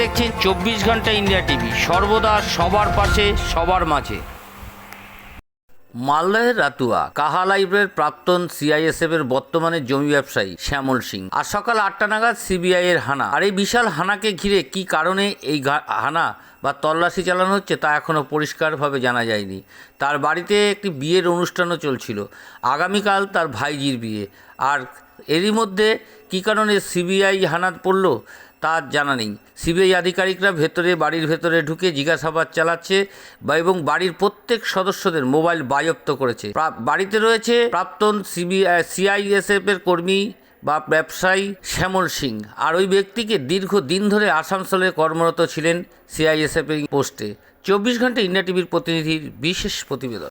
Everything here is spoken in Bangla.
দেখছেন চব্বিশ ঘণ্টা ইন্ডিয়া টিভি। সর্বদা সবার পাশে, সবার মাঝে। মালদহের রাতুয়া, কাহা লাইব্রের প্রাক্তন সিআইএসএফ এর বর্তমানে জমি ব্যবসায়ী শ্যামল সিং। আর সকাল আটটা নাগাদ সিবিআই এর হানা। আর এই বিশাল হানাকে ঘিরে কি কারণে এই হানা বা তল্লাশি চালানো হচ্ছে তা এখনও পরিষ্কারভাবে জানা যায়নি। তার বাড়িতে একটি বিয়ের অনুষ্ঠানও চলছিল। আগামীকাল তার ভাইজির বিয়ে। আর এরই মধ্যে কী কারণে সিবিআই হানাত পড়ল তা জানা নেই। সিবিআই আধিকারিকরা ভেতরে, বাড়ির ভেতরে ঢুকে জিজ্ঞাসাবাদ চালাচ্ছে বা এবং বাড়ির প্রত্যেক সদস্যদের মোবাইল বাজপ্ত করেছে। বাড়িতে রয়েছে প্রাক্তন সিবিআই সিআইএসএফ এর কর্মী বা ব্যবসায়ী শ্যামল সিং। আর ওই ব্যক্তিকে দীর্ঘ দিন ধরে আসানসোলে কর্মরত ছিলেন সিআইএসএফ এর পোস্টে। চব্বিশ ঘণ্টা ইন্ডিয়া টিভির প্রতিনিধির বিশেষ প্রতিবেদন।